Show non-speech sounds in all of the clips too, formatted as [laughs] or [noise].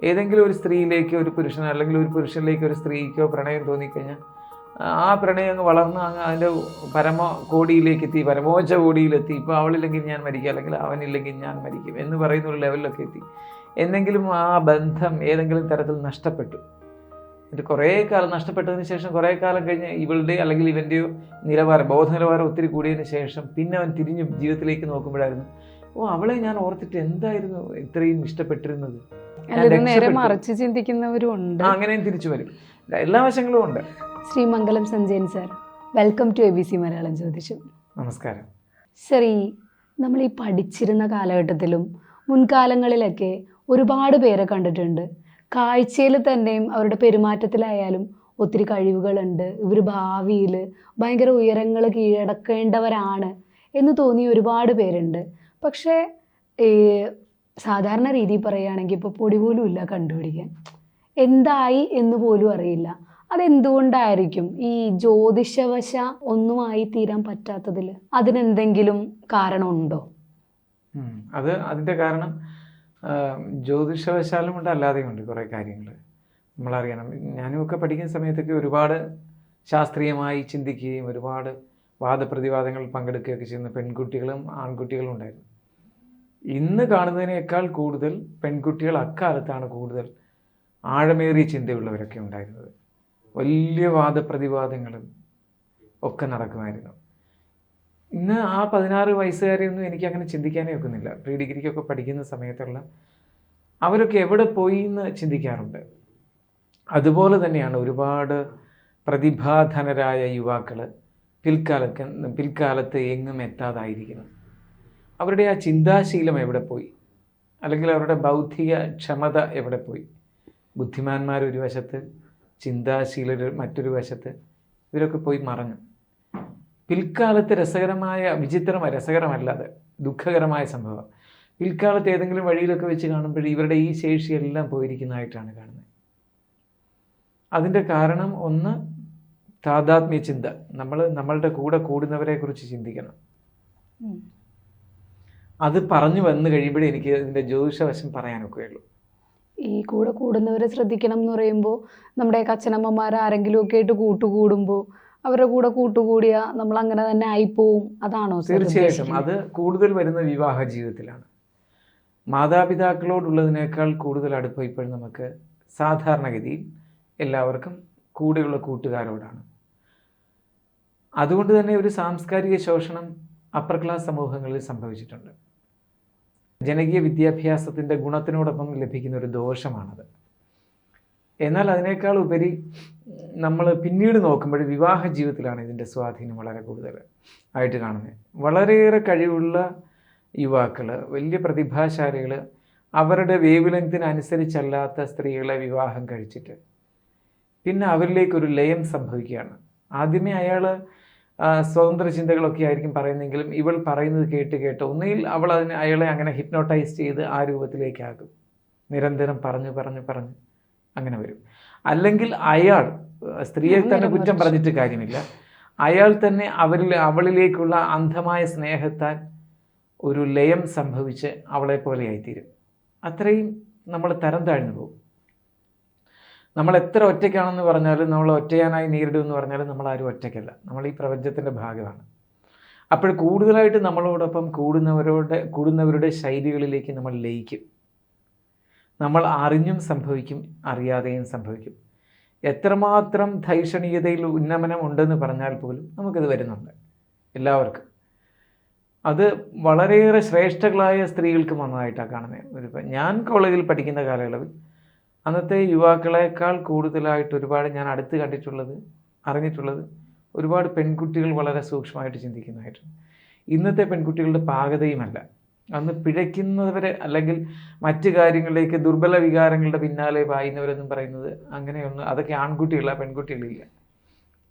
ഏതെങ്കിലും ഒരു സ്ത്രീയിലേക്ക് ഒരു പുരുഷൻ അല്ലെങ്കിൽ ഒരു പുരുഷനിലേക്ക് ഒരു സ്ത്രീക്കോ പ്രണയം തോന്നിക്കഴിഞ്ഞാൽ ആ പ്രണയം അങ്ങ് വളർന്ന് അങ്ങ് അതിന്റെ പരമ കോടിയിലേക്ക് എത്തി പരമോച്ച കോടിയിലെത്തി ഇപ്പോൾ അവളില്ലെങ്കിൽ ഞാൻ മരിക്കും അല്ലെങ്കിൽ അവനില്ലെങ്കിൽ ഞാൻ മരിക്കും എന്ന് പറയുന്ന ഒരു ലെവലിലൊക്കെ എത്തി. എന്തെങ്കിലും ആ ബന്ധം ഏതെങ്കിലും തരത്തിൽ നഷ്ടപ്പെട്ടു. ഇത് കുറേ കാലം നഷ്ടപ്പെട്ടതിന് ശേഷം കുറേ കാലം കഴിഞ്ഞ് ഇവളുടെ അല്ലെങ്കിൽ ഇവന്റെയോ നിലവാരം ബോധ നിലവാരം ഒത്തിരി കൂടിയതിന് ശേഷം പിന്നെ അവൻ തിരിഞ്ഞു ജീവിതത്തിലേക്ക് നോക്കുമ്പോഴായിരുന്നു ഓ അവളെ ഞാൻ ഓർത്തിട്ട് എന്തായിരുന്നു ഇത്രയും ഇഷ്ടപ്പെട്ടിരുന്നത്? നേരെ. മറിച്ച് ചിന്തിക്കുന്നവരും ഉണ്ട് അങ്ങനെയും തിരിച്ചു വരും. എല്ലാ വശങ്ങളും ഉണ്ട്. Sreemangalam Sanjayan sir welcome to A B C Malayalam ജ്യോതിഷം. നമസ്കാരം. സർ ഈ നമ്മൾ ഈ പഠിച്ചിരുന്ന കാലഘട്ടത്തിലും മുൻകാലങ്ങളിലൊക്കെ ഒരുപാട് പേരെ കണ്ടിട്ടുണ്ട്. കാഴ്ചയിൽ തന്നെയും അവരുടെ പെരുമാറ്റത്തിലായാലും ഒത്തിരി കഴിവുകളുണ്ട്. ഇവർ ഭാവിയിൽ ഭയങ്കര ഉയരങ്ങൾ കീഴടക്കേണ്ടവരാണ് എന്ന് തോന്നിയ ഒരുപാട് പേരുണ്ട്. പക്ഷേ സാധാരണ രീതിയിൽ പറയുകയാണെങ്കിൽ ഇപ്പോൾ പൊടി പോലും ഇല്ല കണ്ടുപിടിക്കാൻ. എന്തായി എന്ന് പോലും അറിയില്ല. അതെന്തുകൊണ്ടായിരിക്കും ഈ ജ്യോതിഷവശ ഒന്നുമായി തീരാൻ പറ്റാത്തതിൽ അതിനെന്തെങ്കിലും കാരണമുണ്ടോ? അത് അതിന്റെ കാരണം ജ്യോതിഷവശാലും ഉണ്ട് അല്ലാതെയും ഉണ്ട് കുറേ കാര്യങ്ങൾ നമ്മളറിയണം. ഞാനും ഒക്കെ പഠിക്കുന്ന സമയത്തൊക്കെ ഒരുപാട് ശാസ്ത്രീയമായി ചിന്തിക്കുകയും ഒരുപാട് വാദപ്രതിവാദങ്ങൾ പങ്കെടുക്കുകയൊക്കെ ചെയ്യുന്ന പെൺകുട്ടികളും ആൺകുട്ടികളും ഉണ്ടായിരുന്നു. ഇന്ന് കാണുന്നതിനേക്കാൾ കൂടുതൽ പെൺകുട്ടികൾ അക്കാലത്താണ് കൂടുതൽ ആഴമേറിയ ചിന്തയുള്ളവരൊക്കെ ഉണ്ടായിരുന്നത്. വലിയ വാദപ്രതിവാദങ്ങളും ഒക്കെ നടക്കുമായിരുന്നു. ഇന്ന് ആ പതിനാറ് വയസ്സുകാരെയൊന്നും എനിക്ക് അങ്ങനെ ചിന്തിക്കാനേ ഒക്കുന്നില്ല. പ്രീ ഡിഗ്രിക്കൊക്കെ പഠിക്കുന്ന സമയത്തുള്ള അവരൊക്കെ എവിടെ പോയി എന്ന് ചിന്തിക്കാറുണ്ട്. അതുപോലെ തന്നെയാണ് ഒരുപാട് പ്രതിഭാധനരായ യുവാക്കൾ പിൽക്കാലത്ത് പിൽക്കാലത്ത് എങ്ങും എത്താതായിരിക്കുന്നു. അവരുടെ ആ ചിന്താശീലം എവിടെ പോയി? അല്ലെങ്കിൽ അവരുടെ ബൗദ്ധിക ക്ഷമത എവിടെ പോയി? ബുദ്ധിമാന്മാർ ഒരു വശത്ത് ചിന്താശീലർ മറ്റൊരു വശത്ത് ഇവരൊക്കെ പോയി മറഞ്ഞു. പിൽക്കാലത്ത് രസകരമായ വിചിത്രമായ രസകരമല്ലാതെ ദുഃഖകരമായ സംഭവം. പിൽക്കാലത്ത് ഏതെങ്കിലും വഴിയിലൊക്കെ വെച്ച് കാണുമ്പോൾ ഇവരുടെ ഈ ശേഷിയെല്ലാം പോയിരിക്കുന്നതായിട്ടാണ് കാണുന്നത്. അതിന്റെ കാരണം ഒന്ന് താതാത്മ്യ ചിന്ത നമ്മൾ നമ്മളുടെ കൂടെ കൂടുന്നവരെ കുറിച്ച് ചിന്തിക്കണം. അത് പറഞ്ഞു വന്നു കഴിയുമ്പോഴേ എനിക്ക് ഇതിന്റെ ജ്യോതിഷവശം പറയാനൊക്കെ ഉള്ളൂ. ഈ കൂടെ കൂടുന്നവരെ ശ്രദ്ധിക്കണം എന്ന് പറയുമ്പോൾ നമ്മുടെ അച്ഛനമ്മമാർ ആരെങ്കിലും ഒക്കെ ആയിട്ട് കൂട്ടുകൂടുമ്പോൾ അവരുടെ കൂടെ കൂട്ടുകൂടിയ നമ്മൾ അങ്ങനെ തന്നെ ആയിപ്പോവും. അതാണോ തീർച്ചയായിട്ടും. അത് കൂടുതൽ വരുന്ന വിവാഹ ജീവിതത്തിലാണ്. മാതാപിതാക്കളോടുള്ളതിനേക്കാൾ കൂടുതൽ അടുപ്പം ഇപ്പോഴും നമുക്ക് സാധാരണഗതിയിൽ എല്ലാവർക്കും കൂടെയുള്ള കൂട്ടുകാരോടാണ്. അതുകൊണ്ട് തന്നെ ഒരു സാംസ്കാരിക ശോഷണം അപ്പർ ക്ലാസ് സമൂഹങ്ങളിൽ സംഭവിച്ചിട്ടുണ്ട്. ജനകീയ വിദ്യാഭ്യാസത്തിന്റെ ഗുണത്തിനോടൊപ്പം ലഭിക്കുന്ന ഒരു ദോഷമാണത്. എന്നാൽ അതിനേക്കാൾ ഉപരി നമ്മൾ പിന്നീട് നോക്കുമ്പോൾ വിവാഹ ജീവിതത്തിലാണ് ഇതിന്റെ സ്വാധീനം വളരെ കൂടുതൽ ആയിട്ട് കാണുന്നത്. വളരെയേറെ കഴിവുള്ള യുവാക്കൾ വലിയ പ്രതിഭാശാലികൾ അവരുടെ വേവ് ലെങ്തിനനുസരിച്ചല്ലാത്ത സ്ത്രീകളെ വിവാഹം കഴിച്ചിട്ട് പിന്നെ അവരിലേക്കൊരു ലയം സംഭവിക്കുകയാണ്. ആദ്യമേ അയാൾ സ്വതന്ത്ര ചിന്തകളൊക്കെ ആയിരിക്കും പറയുന്നെങ്കിലും ഇവൾ പറയുന്നത് കേട്ട് കേട്ട് ഒന്നുകിൽ അവൾ അതിനെ അയാളെ അങ്ങനെ ഹിപ്നോട്ടൈസ് ചെയ്ത് ആ രൂപത്തിലേക്കാകും നിരന്തരം പറഞ്ഞു പറഞ്ഞു പറഞ്ഞു അങ്ങനെ വരും. അല്ലെങ്കിൽ അയാൾ സ്ത്രീയെ തന്നെ കുറ്റം പറഞ്ഞിട്ട് കാര്യമില്ല. അയാൾ തന്നെ അവരിൽ അവളിലേക്കുള്ള അന്ധമായ സ്നേഹത്താൽ ഒരു ലയം സംഭവിച്ച് അവളെ പോലെയായിത്തീരും അത്രയും നമ്മൾ തരം താഴ്ന്നു പോകും. നമ്മൾ എത്ര ഒറ്റയ്ക്കാണെന്ന് പറഞ്ഞാലും നമ്മൾ ഒറ്റയാനായി നേരിടുമെന്ന് പറഞ്ഞാലും നമ്മൾ ആരും ഒറ്റയ്ക്കല്ല. നമ്മൾ ഈ പ്രപഞ്ചത്തിന്റെ ഭാഗമാണ്. അപ്പോൾ കൂടുതലായിട്ട് നമ്മളോടൊപ്പം കൂടുന്നവരോട് കൂടുന്നവരുടെ ശൈലികളിലേക്ക് നമ്മൾ ലയിക്കും. നമ്മൾ അറിഞ്ഞും സംഭവിക്കും അറിയാതെയും സംഭവിക്കും. എത്രമാത്രം ധൈഷണീയതയിൽ ഉന്നമനം ഉണ്ടെന്ന് പറഞ്ഞാൽ പോലും നമുക്കത് വരുന്നുണ്ട്. എല്ലാവർക്കും. അത് വളരെയേറെ ശ്രേഷ്ഠകളായ സ്ത്രീകൾക്ക് വന്നതായിട്ടാണ് കാണുന്നത്. ഒരു ഞാൻ കോളേജിൽ പഠിക്കുന്ന കാലയളവിൽ അന്നത്തെ യുവാക്കളെക്കാൾ കൂടുതലായിട്ട് ഒരുപാട് ഞാൻ അടുത്ത് കണ്ടിട്ടുള്ളത് അറിഞ്ഞിട്ടുള്ളത് ഒരുപാട് പെൺകുട്ടികൾ വളരെ സൂക്ഷ്മമായിട്ട് ചിന്തിക്കുന്നതായിട്ടുണ്ട്. ഇന്നത്തെ പെൺകുട്ടികളുടെ പാകതയുമല്ല. അന്ന് പിഴയ്ക്കുന്നവരെ അല്ലെങ്കിൽ മറ്റു കാര്യങ്ങളിലേക്ക് ദുർബല വികാരങ്ങളുടെ പിന്നാലെ പായുന്നവരെന്നും പറയുന്നത് അങ്ങനെയൊന്നും അതൊക്കെ ആൺകുട്ടികളാ പെൺകുട്ടികളില്ല.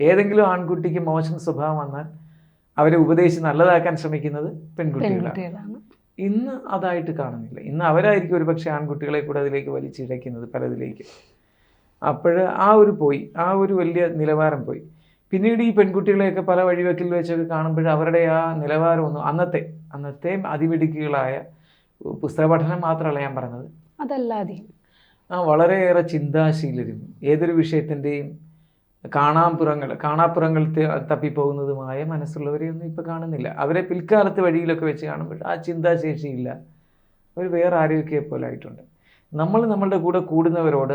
ഏതെങ്കിലും ആൺകുട്ടിക്ക് മോശം സ്വഭാവം വന്നാൽ അവരെ ഉപദേശിച്ച് നല്ലതാക്കാൻ ശ്രമിക്കുന്നത് പെൺകുട്ടികളാണ്. ഇന്ന് അതായിട്ട് കാണുന്നില്ല. ഇന്ന് അവരായിരിക്കും ഒരു പക്ഷേ ആൺകുട്ടികളെ കൂടെ അതിലേക്ക് വലിച്ചിഴയ്ക്കുന്നത് പലതിലേക്ക്. അപ്പോൾ ആ ഒരു പോയി. ആ ഒരു വലിയ നിലവാരം പോയി. പിന്നീട് ഈ പെൺകുട്ടികളെയൊക്കെ പല വഴിവെക്കിൽ വെച്ചൊക്കെ കാണുമ്പോൾ അവരുടെ ആ നിലവാരമൊന്നും അന്നത്തെ അന്നത്തെ അതിമിടുക്കികളായ പുസ്തക പഠനം മാത്രമല്ല ഞാൻ പറഞ്ഞത്. അതല്ലാതെ. ആ വളരെയേറെ ചിന്താശീലരും ഏതൊരു വിഷയത്തിന്റെയും കാണാപ്പുറങ്ങൾ കാണാപ്പുറങ്ങൾ തപ്പിപ്പോകുന്നതുമായ മനസ്സുള്ളവരെയൊന്നും ഇപ്പോൾ കാണുന്നില്ല. അവരെ പിൽക്കാലത്ത് വഴിയിലൊക്കെ വെച്ച് കാണുമ്പോൾ ആ ചിന്താശേഷിയില്ല. അവർ വേറെ ആരോഗ്യ പോലെ ആയിട്ടുണ്ട് നമ്മൾ നമ്മളുടെ കൂടെ കൂടുന്നവരോട്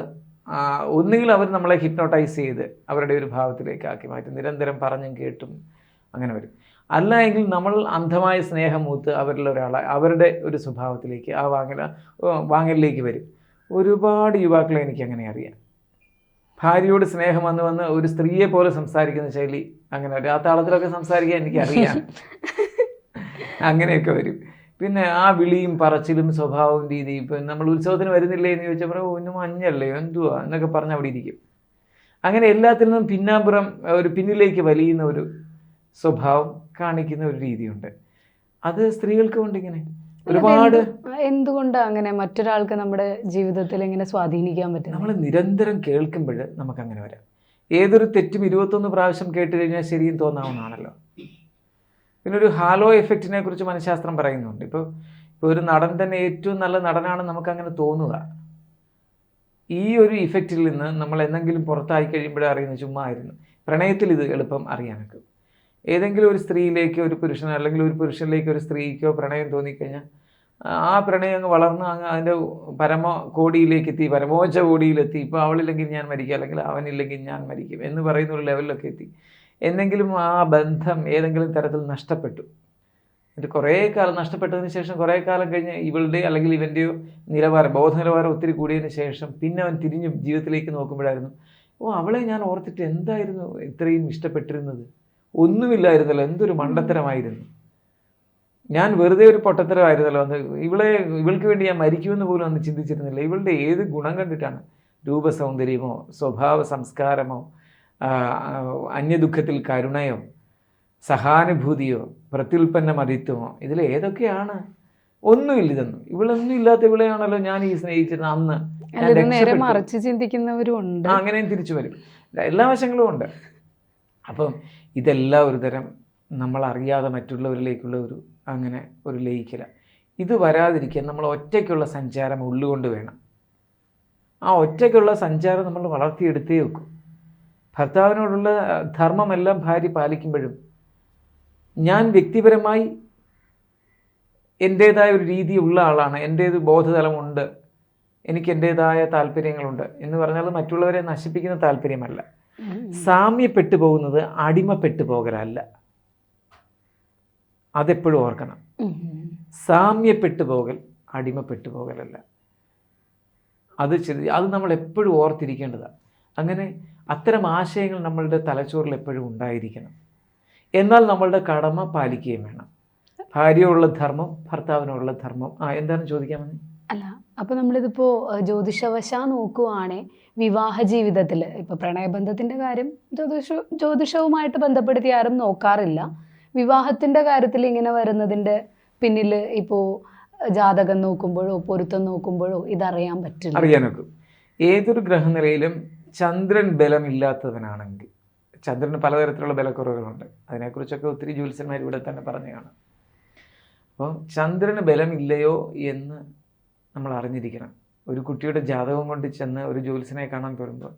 ഒന്നുകിൽ അവർ നമ്മളെ ഹിപ്നോട്ടൈസ് ചെയ്ത് അവരുടെ ഒരു ഭാവത്തിലേക്ക് ആക്കി മാറ്റി. നിരന്തരം പറഞ്ഞും കേട്ടും അങ്ങനെ വരും. അല്ല എങ്കിൽ നമ്മൾ അന്ധമായ സ്നേഹം മൂത്ത് അവരിൽ ഒരാളെ അവരുടെ ഒരു സ്വഭാവത്തിലേക്ക് ആ വാങ്ങൽ വാങ്ങലിലേക്ക് വരും. ഒരുപാട് യുവാക്കളെ എനിക്ക് അങ്ങനെ അറിയാം. ഭാര്യയോട് സ്നേഹം വന്ന് വന്ന് ഒരു സ്ത്രീയെ പോലെ സംസാരിക്കുന്ന ശൈലി അങ്ങനെ വരും ആ താളത്തിലൊക്കെ സംസാരിക്കാൻ എനിക്കറിയാം. [laughs] അങ്ങനെയൊക്കെ വരും. പിന്നെ ആ വിളിയും പറച്ചിലും സ്വഭാവവും രീതി ഇപ്പം നമ്മൾ ഉത്സവത്തിന് വരുന്നില്ലേ എന്ന് ചോദിച്ചപ്പോൾ "ഓ, ഇന്ന് മഞ്ഞല്ലേ? എന്തുവാ? എന്നൊക്കെ പറഞ്ഞ് അവിടെ ഇരിക്കും. അങ്ങനെ എല്ലാത്തിൽ നിന്നും പിന്നാമ്പുറം ഒരു പിന്നിലേക്ക് വലിയുന്ന ഒരു സ്വഭാവം കാണിക്കുന്ന ഒരു രീതിയുണ്ട്. അത് സ്ത്രീകൾക്കും ഉണ്ട് ഇങ്ങനെ ഒരുപാട് എന്തുകൊണ്ട് അങ്ങനെ മറ്റൊരാൾക്ക് നമ്മുടെ ജീവിതത്തിൽ ഇങ്ങനെ സ്വാധീനിക്കാൻ പറ്റും നമ്മൾ നിരന്തരം കേൾക്കുമ്പോൾ നമുക്ക് അങ്ങനെ വരാം. ഏതൊരു തെറ്റും ഇരുപത്തൊന്ന് പ്രാവശ്യം കേട്ട് കഴിഞ്ഞാൽ ശരിയും തോന്നാവുന്നതാണല്ലോ. പിന്നെ ഒരു ഹാലോ എഫക്റ്റിനെ കുറിച്ച് മനഃശാസ്ത്രം പറയുന്നുണ്ട്. ഇപ്പോൾ ഇപ്പോൾ ഒരു നടൻ തന്നെ ഏറ്റവും നല്ല നടനാണെന്ന് നമുക്ക് അങ്ങനെ തോന്നുക. ഈ ഒരു ഇഫക്റ്റിൽ നിന്ന് നമ്മൾ എന്തെങ്കിലും പുറത്തായി കഴിയുമ്പോഴേ അറിയുന്ന ചുമ്മാ ആയിരുന്നു. പ്രണയത്തിൽ ഇത് എളുപ്പം അറിയാനൊക്കെ. ഏതെങ്കിലും ഒരു സ്ത്രീയിലേക്ക് ഒരു പുരുഷൻ അല്ലെങ്കിൽ ഒരു പുരുഷനിലേക്ക് ഒരു സ്ത്രീക്കോ പ്രണയം തോന്നിക്കഴിഞ്ഞാൽ ആ പ്രണയം അങ്ങ് വളർന്ന് അങ്ങ് അതിന്റെ പരമ കോടിയിലേക്ക് എത്തി പരമോച്ച കോടിയിലെത്തി ഇപ്പോൾ അവളില്ലെങ്കിൽ ഞാൻ മരിക്കും അല്ലെങ്കിൽ അവനില്ലെങ്കിൽ ഞാൻ മരിക്കും എന്ന് പറയുന്ന ഒരു ലെവലിലൊക്കെ എത്തി. എന്തെങ്കിലും ആ ബന്ധം ഏതെങ്കിലും തരത്തിൽ നഷ്ടപ്പെട്ടു. എന്നിട്ട് കുറേ കാലം നഷ്ടപ്പെട്ടതിന് ശേഷം കുറേ കാലം കഴിഞ്ഞ് ഇവളുടെ അല്ലെങ്കിൽ ഇവന്റെയോ നിലവാരം ബോധ നിലവാരം ഒത്തിരി കൂടിയതിന് ശേഷം പിന്നെ അവൻ തിരിഞ്ഞ് ജീവിതത്തിലേക്ക് നോക്കുമ്പോഴായിരുന്നു ഓ അവളെ ഞാൻ ഓർത്തിട്ട് എന്തായിരുന്നു ഇത്രയും ഇഷ്ടപ്പെട്ടിരുന്നത്? ഒന്നുമില്ലായിരുന്നല്ലോ എന്തൊരു മണ്ടത്തരമായിരുന്നു. ഞാൻ വെറുതെ ഒരു പൊട്ടത്തരമായിരുന്നല്ലോ അന്ന് ഇവളെ ഇവൾക്ക് വേണ്ടി ഞാൻ മരിക്കുമെന്ന് പോലും അന്ന് ചിന്തിച്ചിരുന്നില്ല. ഇവളുടെ ഏത് ഗുണം കണ്ടിട്ടാണ്? രൂപസൗന്ദര്യമോ സ്വഭാവ സംസ്കാരമോ അന്യദുഃഖത്തിൽ കരുണയോ സഹാനുഭൂതിയോ പ്രത്യുൽപ്പന്ന മതിത്വമോ ഇതിൽ ഏതൊക്കെയാണ്? ഒന്നുമില്ല ഇതൊന്നും. ഇവളൊന്നും ഇല്ലാത്ത ഇവളെയാണല്ലോ ഞാൻ ഈ സ്നേഹിച്ചിരുന്ന അന്ന്. മറിച്ച് ചിന്തിക്കുന്നവരും ഉണ്ട്. അങ്ങനെയും തിരിച്ചു വരും. എല്ലാ വശങ്ങളും ഉണ്ട്. അപ്പം ഇതെല്ലാം ഒരു തരം നമ്മളറിയാതെ മറ്റുള്ളവരിലേക്കുള്ള ഒരു അങ്ങനെ ഒരു ലയിക്കല. ഇത് വരാതിരിക്കാൻ നമ്മൾ ഒറ്റയ്ക്കുള്ള സഞ്ചാരം ഉള്ളുകൊണ്ട് വേണം. ആ ഒറ്റയ്ക്കുള്ള സഞ്ചാരം നമ്മൾ വളർത്തിയെടുത്തേ വെക്കും ഭർത്താവിനോടുള്ള ധർമ്മമെല്ലാം ഭാര്യ പാലിക്കുമ്പോഴും ഞാൻ വ്യക്തിപരമായി എന്റേതായ ഒരു രീതി ഉള്ള ആളാണ് എന്റേത് ബോധതലമുണ്ട് എനിക്ക് എന്റേതായ താല്പര്യങ്ങളുണ്ട് എന്ന് പറഞ്ഞാൽ മറ്റുള്ളവരെ നശിപ്പിക്കുന്ന താല്പര്യമല്ല. സാമ്യപ്പെട്ടു പോകുന്നത് അടിമപ്പെട്ടു പോകലല്ല അതെപ്പോഴും ഓർക്കണം. സാമ്യപ്പെട്ടു പോകൽ അടിമപ്പെട്ടു പോകലല്ല അത് ശരി അത് നമ്മൾ എപ്പോഴും ഓർത്തിരിക്കേണ്ടതാണ് അങ്ങനെ അത്തരം ആശയങ്ങൾ നമ്മളുടെ തലച്ചോറിൽ എപ്പോഴും ഉണ്ടായിരിക്കണം. എന്നാൽ നമ്മളുടെ കടമ പാലിക്കുകയും വേണം. ഭാര്യയോടുള്ള ധർമ്മം ഭർത്താവിനോടുള്ള ധർമ്മം. ആ എന്താണ് ചോദിക്കാമെന്ന് അല്ല അപ്പൊ നമ്മളിതിപ്പോ ജ്യോതിഷവശാ നോക്കുവാണെ വിവാഹ ജീവിതത്തിൽ ഇപ്പൊ പ്രണയബന്ധത്തിന്റെ കാര്യം ജ്യോതിഷ ജ്യോതിഷവുമായിട്ട് ബന്ധപ്പെടുത്തി ആരും നോക്കാറില്ല. വിവാഹത്തിന്റെ കാര്യത്തിൽ ഇങ്ങനെ വരുന്നതിന്റെ പിന്നിൽ ഇപ്പോ ജാതകം നോക്കുമ്പോഴോ പൊരുത്തം നോക്കുമ്പോഴോ ഇതറിയാൻ പറ്റില്ല. അറിയാനൊക്കെ. ഏതൊരു ഗ്രഹനിലയിലും ചന്ദ്രൻ ബലമില്ലാത്തവനാണെങ്കിൽ ചന്ദ്രന് പലതരത്തിലുള്ള ബലക്കുറവുകളുണ്ട്. അതിനെക്കുറിച്ചൊക്കെ ഒത്തിരി ജ്യോത്സ്യന്മാർ ഇവിടെ തന്നെ പറഞ്ഞു കാണാം. അപ്പോൾ ചന്ദ്രന് ബലമില്ലയോ എന്ന് നമ്മൾ അറിഞ്ഞിരിക്കണം ഒരു കുട്ടിയുടെ ജാതകം കൊണ്ട് ചെന്ന് ഒരു ജ്യോത്സ്യനെ കാണാൻ പോരുമ്പോൾ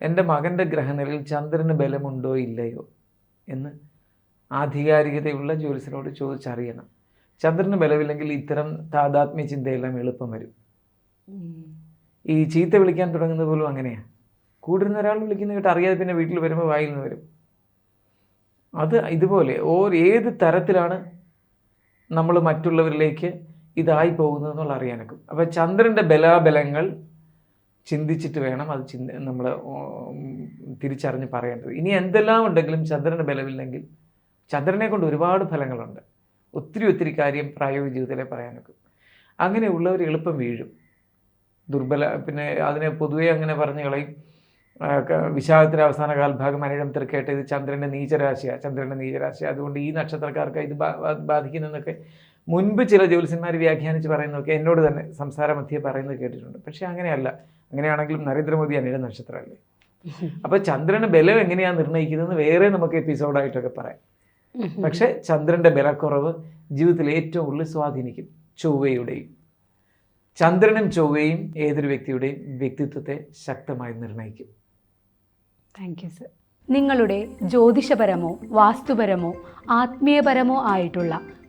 എന്റെ മകന്റെ ഗ്രഹനിലയിൽ ചന്ദ്രന് ബലമുണ്ടോ ഇല്ലയോ? എന്ന് ആധികാരികതയുള്ള ജ്യോത്സ്യനോട് ചോദിച്ചറിയണം. ചന്ദ്രന് ബലമില്ലെങ്കിൽ ഇത്തരം താതാത്മ്യ ചിന്തയെല്ലാം എളുപ്പം വരും. ഈ ചീത്ത വിളിക്കാൻ തുടങ്ങുന്നത് പോലും അങ്ങനെയാണ് കൂടുന്ന ഒരാൾ വിളിക്കുന്ന കേട്ട് അറിയാതെ പിന്നെ വീട്ടിൽ വരുമ്പോൾ വായിൽ നിന്ന് വരും. അത് ഇതുപോലെ ഓർ ഏത് തരത്തിലാണ് നമ്മൾ മറ്റുള്ളവരിലേക്ക് ഇതായി പോകുന്നത് എന്നുള്ള അറിയാനൊക്കും. അപ്പോൾ ചന്ദ്രന്റെ ബലാബലങ്ങൾ ചിന്തിച്ചിട്ട് വേണം അത് ചിന്ത നമ്മൾ തിരിച്ചറിഞ്ഞ് പറയേണ്ടത്. ഇനി എന്തെല്ലാം ഉണ്ടെങ്കിലും ചന്ദ്രന്റെ ബലമില്ലെങ്കിൽ ചന്ദ്രനെ കൊണ്ട് ഒരുപാട് ഫലങ്ങളുണ്ട്. ഒത്തിരി ഒത്തിരി കാര്യം പ്രായോഗിക ജീവിതത്തിലെ പറയാനൊക്കും അങ്ങനെയുള്ളവർ എളുപ്പം വീഴും. ദുർബല പിന്നെ അതിനെ പൊതുവേ അങ്ങനെ പറഞ്ഞു കളയും. വിശാഖത്തിന്റെ അവസാന കാൽഭാഗം അനിഴം തിരക്കേട്ട് ഇത് ചന്ദ്രന്റെ നീചരാശിയാണ് ചന്ദ്രന്റെ നീചരാശി അതുകൊണ്ട് ഈ നക്ഷത്രക്കാർക്ക് ഇത് ബാധിക്കുന്നെന്നൊക്കെ മുൻപ് ചില ജ്യോത്സ്യന്മാർ വ്യാഖ്യാനിച്ച് പറയുന്നതൊക്കെ എന്നോട് തന്നെ സംസാര മധ്യേ പറയുന്നത് കേട്ടിട്ടുണ്ട്. പക്ഷേ അങ്ങനെയല്ല. അങ്ങനെയാണെങ്കിലും നരേന്ദ്രമോദി അനിയുടെ നക്ഷത്രമല്ലേ അപ്പോൾ ചന്ദ്രന് ബലം എങ്ങനെയാണ് നിർണയിക്കുന്നതെന്ന് വേറെ നമുക്ക് എപ്പിസോഡായിട്ടൊക്കെ പറയാം. പക്ഷെ ചന്ദ്രന്റെ ബലക്കുറവ് ജീവിതത്തിൽ ഏറ്റവും കൂടുതൽ സ്വാധീനിക്കും ചൊവ്വയുടെയും. ചന്ദ്രനും ചൊവ്വയും ഏതൊരു വ്യക്തിയുടെയും വ്യക്തിത്വത്തെ ശക്തമായി നിർണയിക്കും. താങ്ക് യു സർ നിങ്ങളുടെ ജ്യോതിഷപരമോ വാസ്തുപരമോ ആത്മീയപരമോ ആയിട്ടുള്ള